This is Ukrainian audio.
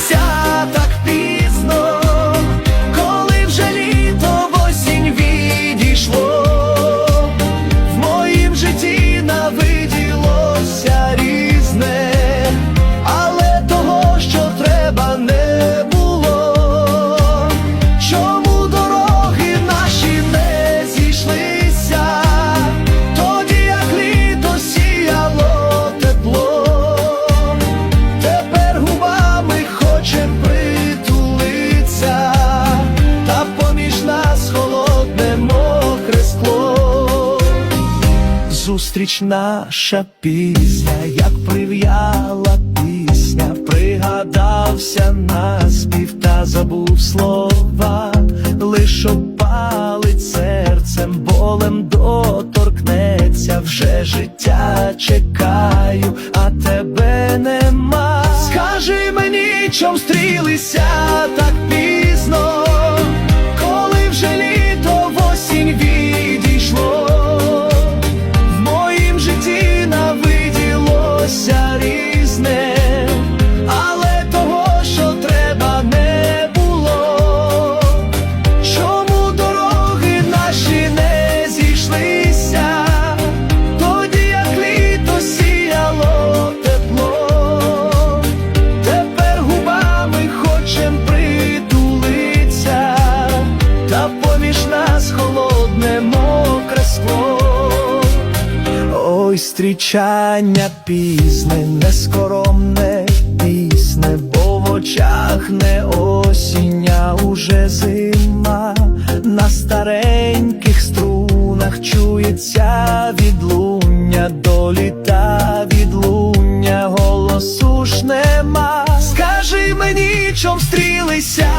зустрілися так Зустріч наша пісня, як прив'яла пісня, пригадався наспів та забув слова, лиш опалить серцем, болем доторкнеться, вже життя чекаю, а тебе нема. Скажи мені, чом стрілися Ой, зустрічання пізне, нескоромне пісне, бо в очах не осінь, а уже зима, на стареньких струнах чується відлуння, до літа відлуння, голосу ж нема. Скажи мені, чом стрілися